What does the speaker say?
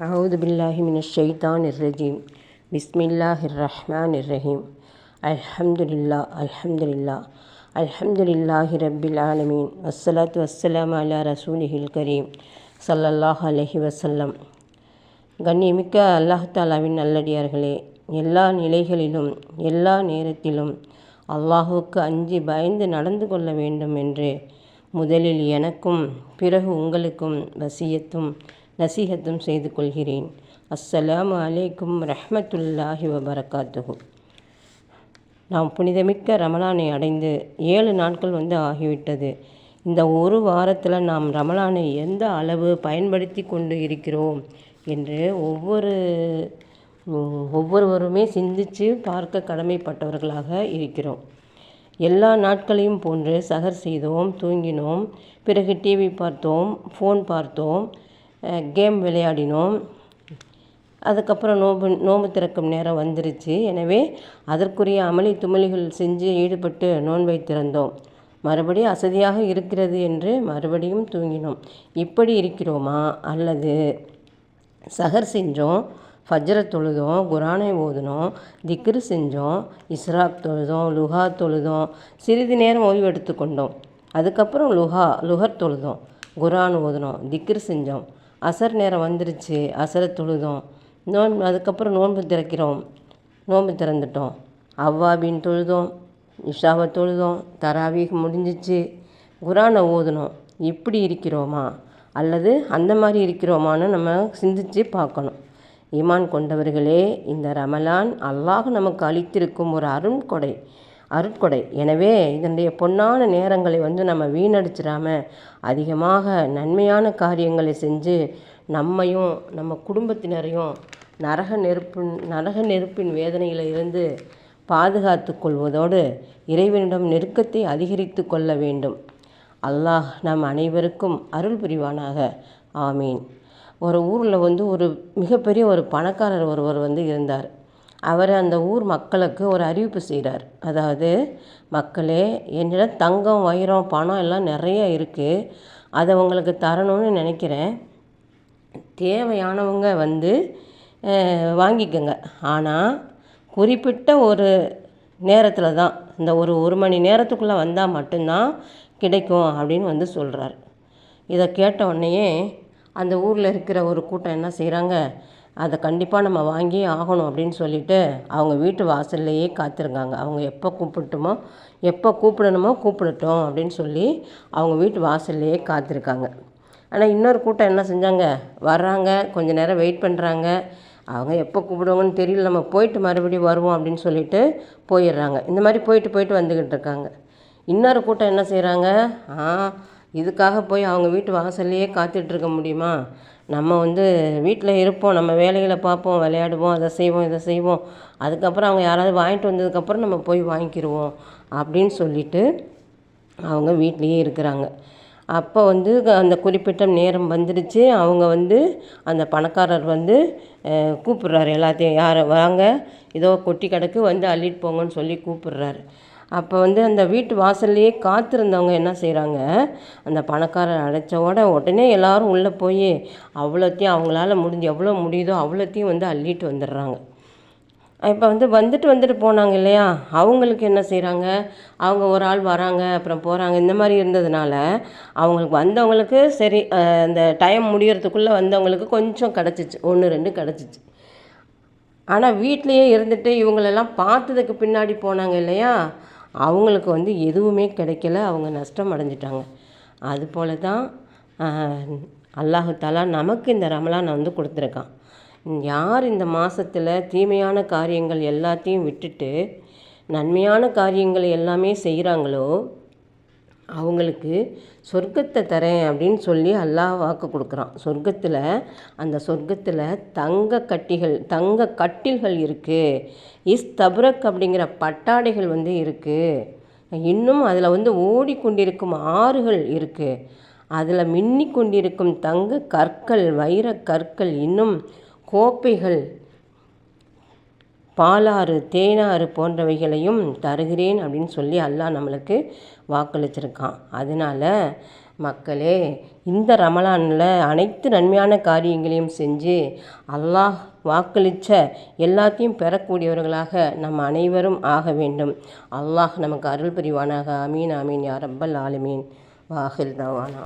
அவுது பில்லாஹி மின ஷெய்தான் இர்ரஜீம் பிஸ்மில்லாஹ் ரஹ்மான் இர்ரஹீம் அல்ஹம்துலில்லா அல்ஹம்துலில்லா அல்ஹம்துலில்லாஹி ரப்பில் ஆலமீன் வஸ்ஸலாத்து வஸ்ஸலாம் அலா ரசூலிஹில் கரீம் சல்லல்லாஹ் அலஹி வசல்லம் கண்ணியமிக்க அல்லாஹாலாவின் நல்லடியார்களே எல்லா நிலைகளிலும் எல்லா நேரத்திலும் அல்லாஹுக்கு அஞ்சு பயந்து நடந்து கொள்ள வேண்டும் என்று முதலில் எனக்கும் பிறகு உங்களுக்கும் வசியத்தும் நசீகத்தும் செய்து கொள்கிறேன். அஸ்ஸலாம் அலைக்கும் ரஹமத்துல்லாஹி வபரகாத்துஹு. நாம் புனிதமிக்க ரமலானை அடைந்து ஏழு நாட்கள் வந்து ஆகிவிட்டது. இந்த ஒரு வாரத்தில் நாம் ரமலானை எந்த அளவு பயன்படுத்தி கொண்டு இருக்கிறோம் என்று ஒவ்வொரு ஒவ்வொருவருமே சிந்தித்து பார்க்க கடமைப்பட்டவர்களாக இருக்கிறோம். எல்லா நாட்களையும் போன்று சகர் செய்தோம் தூங்கினோம் பிறகு டிவி பார்த்தோம் ஃபோன் பார்த்தோம் கேம் விளையாடினோம். அதுக்கப்புறம் நோம்பு நோம்பு திறக்கும் நேரம் வந்துருச்சு. எனவே அதற்குரிய அமளி துமளிகள் செஞ்சு ஈடுபட்டு நோன்பை திறந்தோம். மறுபடியும் அசதியாக இருக்கிறது என்று மறுபடியும் தூங்கினோம். இப்படி இருக்கிறோமா? அல்லது சகர் செஞ்சோம் ஃபஜ்ரத் தொழுதோம் குரானை ஓதுனோம் திக்ரு செஞ்சோம் இஸ்ராக் தொழுதோம் லுஹா தொழுதோம் சிறிது நேரம் ஓய்வு எடுத்துக்கொண்டோம் அதுக்கப்புறம் லுஹா லுஹர் தொழுதோம் குரான் ஓதுனோம் திக்ரு செஞ்சோம். அசர் நேரம் வந்துருச்சு அசரை தொழுதோம். நோன்பு அதுக்கப்புறம் நோன்பு திறக்கிறோம். நோன்பு திறந்துட்டோம். அவ்வாபின் தொழுதோம் இஷாவை தொழுதோம் தராவீக முடிஞ்சிச்சு. குரானை ஓதுனோம் இப்படி இருக்கிறோமா? அல்லது அந்த மாதிரி இருக்கிறோமான்னு நம்ம சிந்தித்து பார்க்கணும். ஈமான் கொண்டவர்களே இந்த ரமலான் அல்லாஹ் நமக்கு அளித்திருக்கும் ஒரு அருண்கொடை அருட்கொடை. எனவே இதனுடைய பொன்னான நேரங்களை வந்து நம்ம வீணடிச்சிடாம அதிகமாக நன்மையான காரியங்களை செஞ்சு நம்மையும் நம்ம குடும்பத்தினரையும் நரக நெருப்பு நரக நெருப்பின் வேதனையில் இருந்து பாதுகாத்து கொள்வதோடு இறைவனிடம் நெருக்கத்தை அதிகரித்து கொள்ள வேண்டும். அல்லாஹ் நம் அனைவருக்கும் அருள் புரிவானாக. ஆமீன். ஒரு ஊரில் வந்து ஒரு மிகப்பெரிய ஒரு பணக்காரர் ஒருவர் வந்து இருந்தார். அவர் அந்த ஊர் மக்களுக்கு ஒரு அறிவிப்பு செய்கிறார் அதாவது மக்களே என்னிடம் தங்கம் வைரம் பணம் எல்லாம் நிறைய இருக்குது அதை உங்களுக்கு தரணும்னு நினைக்கிறேன். தேவையானவங்க வந்து வாங்கிக்கோங்க. ஆனால் குறிப்பிட்ட ஒரு நேரத்தில் தான் இந்த ஒரு ஒரு மணி நேரத்துக்குள்ளே வந்தால் மட்டும்தான் கிடைக்கும் அப்படின்னு வந்து சொல்கிறார் இதை கேட்ட உடனேயே அந்த ஊரில் இருக்கிற ஒரு கூட்டம் என்ன செய்கிறாங்க அதை கண்டிப்பாக நம்ம வாங்கி ஆகணும் அப்படின்னு சொல்லிட்டு அவங்க வீட்டு வாசல்லையே காத்திருக்காங்க. அவங்க எப்போ கூப்பிட்டுமோ எப்போ கூப்பிடணுமோ கூப்பிடட்டும் அப்படின்னு சொல்லி அவங்க வீட்டு வாசல்லையே காத்திருக்காங்க. ஆனால் இன்னொரு கூட்டம் என்ன செஞ்சாங்க? வர்றாங்க கொஞ்ச நேரம் வெயிட் பண்ணுறாங்க அவங்க எப்போ கூப்பிடுவாங்கன்னு தெரியல. நம்ம போயிட்டு மறுபடியும் வருவோம் அப்படின்னு சொல்லிட்டு போயிடுறாங்க. இந்த மாதிரி போயிட்டு போயிட்டு வந்துக்கிட்டு இருக்காங்க. இன்னொரு கூட்டம் என்ன செய்கிறாங்க ஆ இதுக்காக போய் அவங்க வீட்டு வாசல்லையே காத்துட்ருக்க முடியுமா? நம்ம வந்து வீட்டில் இருப்போம் நம்ம வேலைகளை பார்ப்போம் விளையாடுவோம் அதை செய்வோம் இதை செய்வோம். அதுக்கப்புறம் அவங்க யாராவது வாங்கிட்டு வந்ததுக்கப்புறம் நம்ம போய் வாங்கிக்கிடுவோம் அப்படின்னு சொல்லிட்டு அவங்க வீட்லேயே இருக்கிறாங்க. அப்போ வந்து அந்த குறிப்பிட்ட நேரம் வந்துடுச்சு அவங்க வந்து அந்த பணக்காரர் வந்து கூப்பிட்றாரு. எல்லாத்தையும் யாரை வாங்க. ஏதோ கொட்டி கிடக்கு. வந்து அள்ளிட்டு போங்கன்னு சொல்லி கூப்பிட்றாரு. அப்போ வந்து அந்த வீட்டு வாசல்லையே காத்திருந்தவங்க என்ன செய்கிறாங்க அந்த பணக்காரர் அழைச்சவோட உடனே எல்லோரும் உள்ளே போய் அவ்வளோத்தையும் அவங்களால முடிஞ்சு எவ்வளோ முடியுதோ அவ்வளோத்தையும் வந்து அள்ளிட்டு வந்துடுறாங்க. இப்போ வந்து வந்துட்டு வந்துட்டு போனாங்க இல்லையா? அவங்களுக்கு என்ன செய்கிறாங்க அவங்க ஒரு ஆள் வராங்க அப்புறம் போகிறாங்க இந்த மாதிரி இருந்ததுனால அவங்களுக்கு வந்தவங்களுக்கு சரி அந்த டைம் முடியறதுக்குள்ளே வந்தவங்களுக்கு கொஞ்சம் கிடச்சிச்சு. ஒன்று ரெண்டு கிடச்சிச்சு. ஆனால் வீட்லேயே இருந்துட்டு இவங்களெல்லாம் பார்த்ததுக்கு பின்னாடி போனாங்க இல்லையா? அவங்களுக்கு வந்து எதுவுமே கிடைக்கல அவங்க நஷ்டம் அடைஞ்சிட்டாங்க. அதுபோல தான் அல்லாஹாலா நமக்கு இந்த ரமலானை வந்து கொடுத்துருக்கான். யார் இந்த மாதத்தில் தீமையான காரியங்கள் எல்லாத்தையும் விட்டுட்டு நன்மையான காரியங்கள் எல்லாமே செய்கிறாங்களோ அவங்களுக்கு சொர்க்கத்தை தரேன் அப்படின்னு சொல்லி அல்லாஹ் வாக்கு கொடுக்குறான். சொர்க்கத்தில் அந்த சொர்க்கத்தில் தங்க கட்டிகள் தங்க கட்டில்கள் இருக்குது இஸ்தபுரக் அப்படிங்கிற பட்டாடைகள் வந்து இருக்குது இன்னும் அதில் வந்து ஓடிக்கொண்டிருக்கும் ஆறுகள் இருக்குது அதில் மின்னி கொண்டிருக்கும் தங்க கற்கள் வைர கற்கள் இன்னும் கோப்பைகள் பாலாறு தேனாறு போன்றவைகளையும் தருகிறேன் அப்படின்னு சொல்லி அல்லாஹ் நம்மளுக்கு வாக்களிச்சிருக்கான். அதனால் மக்களே இந்த ரமலானில் அனைத்து நன்மையான காரியங்களையும் செஞ்சு அல்லாஹ் வாக்களித்த எல்லாத்தையும் பெறக்கூடியவர்களாக நம் அனைவரும் ஆக வேண்டும். அல்லாஹ் நமக்கு அருள் புரிவானாக. அமீன் அமீன் யார் ரப்பல் ஆலமீன். வாஹில் தவானா.